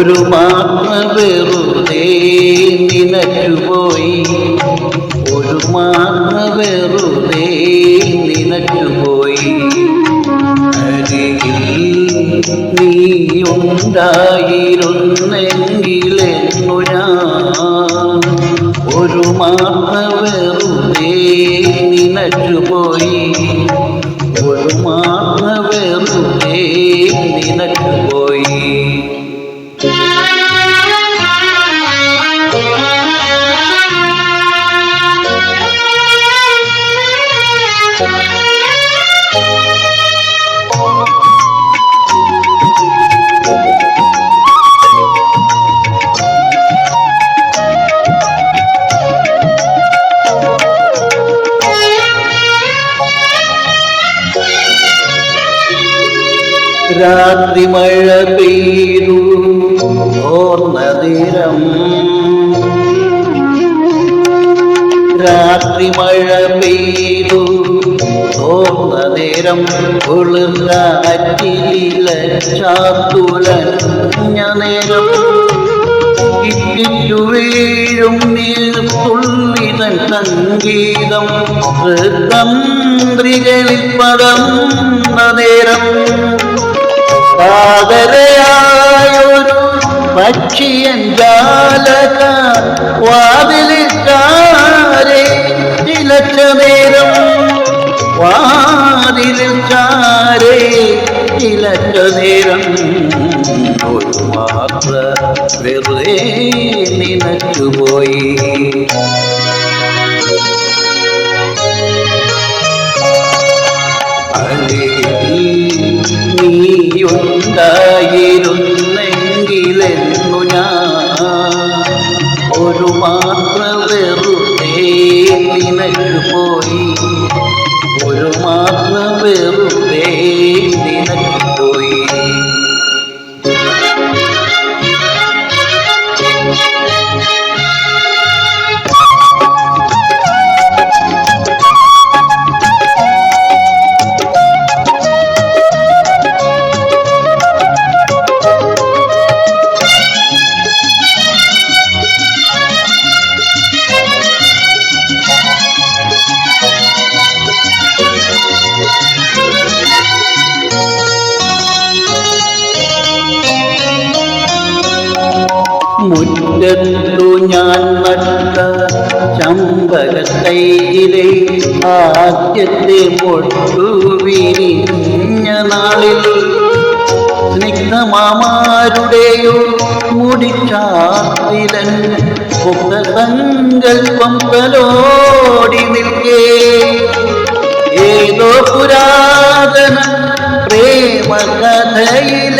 ഒരു മാത്ര വെറുതെ നിനച്ചുപോയി ഒരു മാത്ര വെറുതെ നിനച്ചുപോയി അരികിൽ നീ ഉണ്ടായിരുന്നെങ്കിലെന്നു ഞാൻ ഒരു മാത്ര വെറുതെ നിനച്ചുപോയി ഒരു മാത്ര വെറുതെ നിനച്ചുപോയി രാത്രി മഴ പെയ്തു. ഓർന്നതിരം രാത്രി മഴ പെയ്തു. ഓർന്ന നേരം കുളിർക്കാറ്റില ചാത്തുലഞ്ഞ നേരം ീഴും വീഴും നീർത്തുള്ളിതൻ സംഗീതം. തന്ത്രികളിൽ പടം നേരം കാതരയായൊരു പക്ഷിയൻ ജാലക വാതിലിട്ടാരെ ഇലച്ച നേരം വാതിലിൽ ചാരെ ചിലച്ച നേരം ഒരു മാത്ര വെറുതെ നിനച്ചുപോയി ഒരു മാത്ര വെറുതെ നിനക്ക് പോയി. ഒരു മാത്രം വെറുതെ മുറ്റത്തു ഞാൻ നട്ട ചമ്പകത്തൈയിലെ ആദ്യത്തെ പൊട്ടു വിരിഞ്ഞ നാളിൽ സ്നിഗ്ധമാമാരുടെയോ മുടിച്ചാത്തിലൻ സങ്കല്പം തലോടി നിൽക്കേ. ഏതോ പുരാതന പ്രേമകഥയിലെ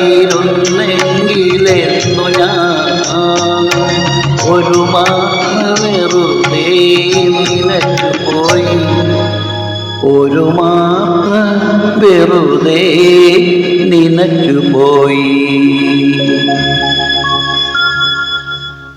ഉണ്ടായിരുന്നെങ്കിലെന്നു ഞാൻ ഒരു മാറുതേ നിനക്ക് പോയി ഒരു മാത്ര വെറുതെ നിനക്ക് പോയി.